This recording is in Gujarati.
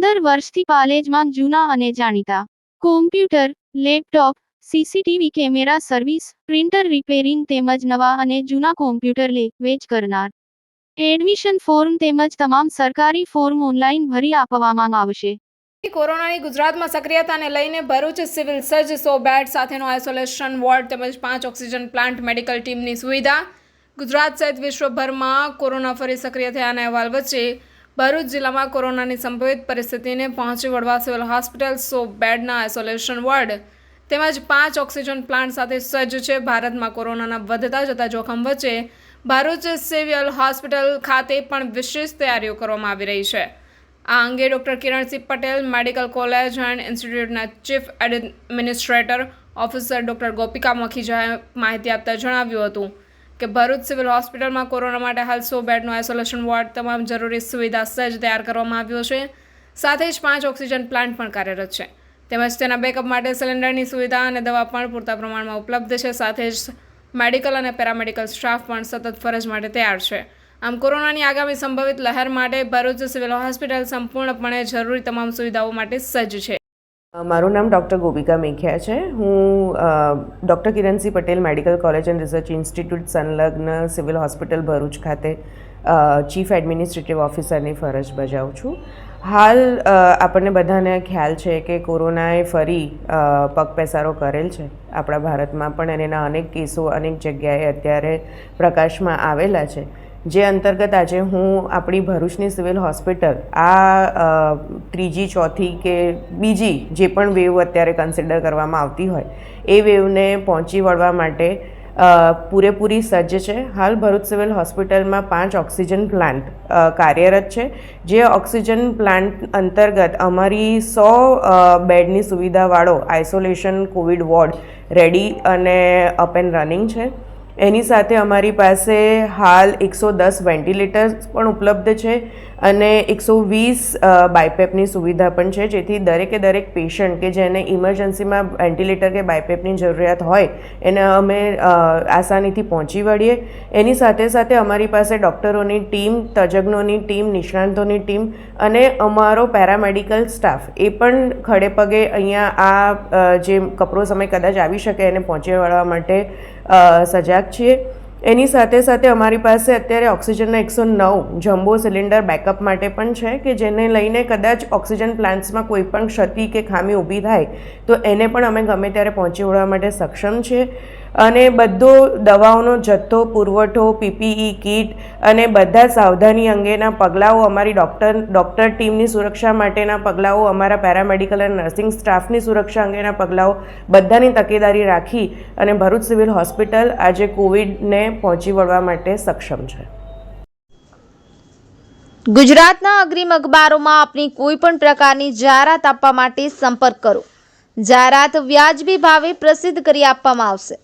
વર્ષથી પાલેજમાં જૂના અને જાણીતા. Computer laptop CCTV camera service printer repairing તેમજ નવા અને જૂના કોમ્પ્યુટર લે, વેચ કરનાર. એડમિશન ફોર્મ તેમજ તમામ સરકારી ફોર્મ ઓનલાઈન ભરી આપવામાં આવશે. કોરોનાની ગુજરાતમાં સક્રિયતાને લઈને ભરૂચ સિવિલ સર્જ સો બેડ સાથેનો આઇસોલેશન વોર્ડ તેમજ પાંચ ઓક્સિજન પ્લાન્ટ મેડિકલ ટીમની સુવિધા. ગુજરાત સહિત વિશ્વભરમાં કોરોના ફરી સક્રિય થયાના અહેવાલ વચ્ચે ભરૂચ જિલ્લામાં કોરોનાની સંભવિત પરિસ્થિતિને પહોંચી વળવા સિવિલ હોસ્પિટલ સો બેડના આઇસોલેશન વોર્ડ તેમજ પાંચ ઓક્સિજન પ્લાન્ટ સાથે સજ્જ છે. ભારતમાં કોરોનાના વધતા જતા જોખમ વચ્ચે ભરૂચ સિવિલ હોસ્પિટલ ખાતે પણ વિશેષ તૈયારીઓ કરવામાં આવી રહી છે. આ અંગે doctor Kiransinh Patel, medical college and ઇન્સ્ટિટ્યૂટના chief administrator officer doctor Gopika મખીજાએ માહિતી આપતા જણાવ્યું હતું. કે ભરૂચ સિવિલ હોસ્પિટલમાં કોરોના માટે હાલ સો બેડનો આઇસોલેશન વોર્ડ તમામ જરૂરી સુવિધા સજ્જ તૈયાર કરવામાં આવ્યો છે. સાથે જ પાંચ ઓક્સિજન પ્લાન્ટ પણ કાર્યરત છે. તેમજ તેના બેકઅપ માટે સિલિન્ડરની સુવિધા અને દવા પણ પૂરતા પ્રમાણમાં ઉપલબ્ધ છે. સાથે જ મેડિકલ અને પેરામેડિકલ સ્ટાફ પણ સતત ફરજ માટે તૈયાર છે. આમ કોરોનાની આગામી સંભવિત લહેર માટે ભરૂચ સિવિલ હોસ્પિટલ સંપૂર્ણપણે જરૂરી તમામ સુવિધાઓ માટે સજ્જ છે. મારું નામ ડૉક્ટર ગોપિકા મેખિયા છે. હું doctor Kiransinh Patel, medical college and research institute સંલગ્ન સિવિલ હોસ્પિટલ ભરૂચ ખાતે ચીફ એડમિનિસ્ટ્રેટિવ ઓફિસરની ફરજ બજાવું છું. હાલ આપણને બધાને ખ્યાલ છે કે કોરોનાએ ફરી પગપેસારો કરેલ છે. આપણા ભારતમાં પણ એના અનેક કેસો અનેક જગ્યાએ અત્યારે પ્રકાશમાં આવેલા છે. જે અંતર્ગત આજે હું આપણી ભરૂચની સિવિલ હોસ્પિટલ, આ ત્રીજી, ચોથી કે બીજી જે પણ વેવ અત્યારે કન્સિડર કરવામાં આવતી હોય, એ વેવને પહોંચી વળવા માટે પૂરેપૂરી સજ્જ છે. હાલ ભરૂચ સિવિલ હોસ્પિટલમાં પાંચ ઓક્સિજન પ્લાન્ટ કાર્યરત છે. જે ઓક્સિજન પ્લાન્ટ અંતર્ગત અમારી સો બેડની સુવિધાવાળો આઇસોલેશન, કોવિડ વોર્ડ રેડી અને અપ એન્ડ રનિંગ છે. એની સાથે અમારી પાસે હાલ એકસો દસ વેન્ટિલેટર્સ પણ ઉપલબ્ધ છે અને એકસો વીસ બાયપેપની સુવિધા પણ છે. જેથી દરેકે દરેક પેશન્ટ કે જેને ઇમરજન્સીમાં વેન્ટિલેટર કે બાયપેપની જરૂરિયાત હોય, એને અમે આસાનીથી પહોંચી વળીએ. એની સાથે સાથે અમારી પાસે ડૉક્ટરોની ટીમ, તજજ્ઞોની ટીમ, નિષ્ણાંતોની ટીમ અને અમારો પેરામેડિકલ સ્ટાફ એ પણ ખડેપગે અહીંયા આ જે કપરો સમય કદાચ આવી શકે એને પહોંચી વળવા માટે સજાગ છીએ. એની સાથે સાથે અમારી પાસે અત્યારે ઓક્સિજનના એકસો નવ જમ્બો સિલિન્ડર બેકઅપ માટે પણ છે કે જેને લઈને કદાચ ઓક્સિજન પ્લાન્ટ્સમાં કોઈ પણ ક્ષતિ કે ખામી ઊભી થાય, તો એને પણ અમે ગમે ત્યારે પહોંચી વળવા માટે સક્ષમ છીએ. અને બધો દવાઓનો જથ્થો, પુરવઠો, પીપીઈ કીટ અને બધા સાવધાની અંગેના પગલાઓ અમારી ડૉક્ટર ડૉક્ટર ટીમની સુરક્ષા માટેના પગલાઓ, અમારા પેરામેડિકલ અને નર્સિંગ સ્ટાફની સુરક્ષા અંગેના પગલાઓ, બધાની તકેદારી રાખી અને ભરૂચ સિવિલ હોસ્પિટલ આજે કોવિડને પહોંચી વળવા માટે સક્ષમ છે. ગુજરાતના અગ્રીમ અખબારોમાં આપની કોઈ પણ પ્રકારની જાહેરાત આપવા માટે સંપર્ક કરો. જાહેરાત વ્યાજબી ભાવે પ્રસિદ્ધ કરી આપવામાં આવશે.